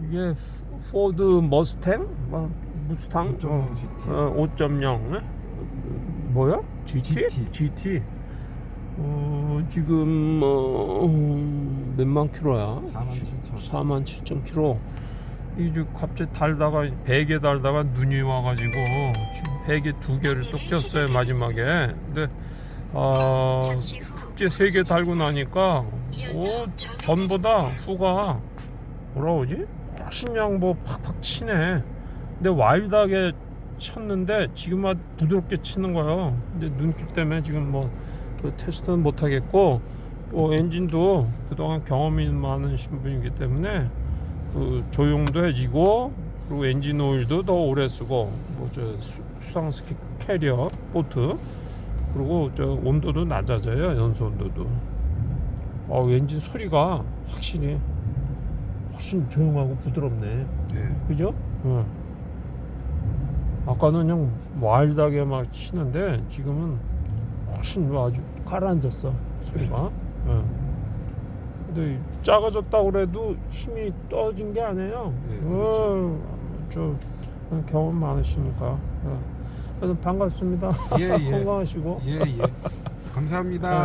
이게 포드 머스탱? 뭐, 무스탕? 5.0 GT. 어, 5.0 네? 뭐야? GT? GT. GT. 어, 지금 뭐 몇만 킬로야? 47,000. 4만 7천 킬로. 이제 갑자기 달다가 베개 달다가 눈이 와가지고 지금 베개 두 개를 또 꼈어요 마지막에. 근데 아 갑자기 세개 달고 나니까 오 전보다 후가 뭐라 그러지? 훨씬 양뭐 팍팍 치네. 근데 와일드하게 쳤는데 지금 아주 부드럽게 치는 거예요. 근데 눈길 때문에 지금 뭐 그 테스트는 못 하겠고 또 엔진도 그동안 경험이 많으신 분이기 때문에 그 조용도 해지고 그리고 엔진 오일도 더 오래 쓰고 뭐 저 수상 스키 캐리어 보트 그리고 저 온도도 낮아져요 연소 온도도 어 엔진 소리가 확실히 훨씬 조용하고 부드럽네 네. 그죠? 응. 아까는 그냥 와일드하게 막 치는데 지금은 훨씬 아주 가라앉았어 소리가. 응. 근데 작아졌다 그래도 힘이 떨어진 게 아니에요. 네, 어, 저 경험 많으시니까. 어. 하여튼 반갑습니다. 예, 예. 건강하시고. 예, 예. 감사합니다. 네.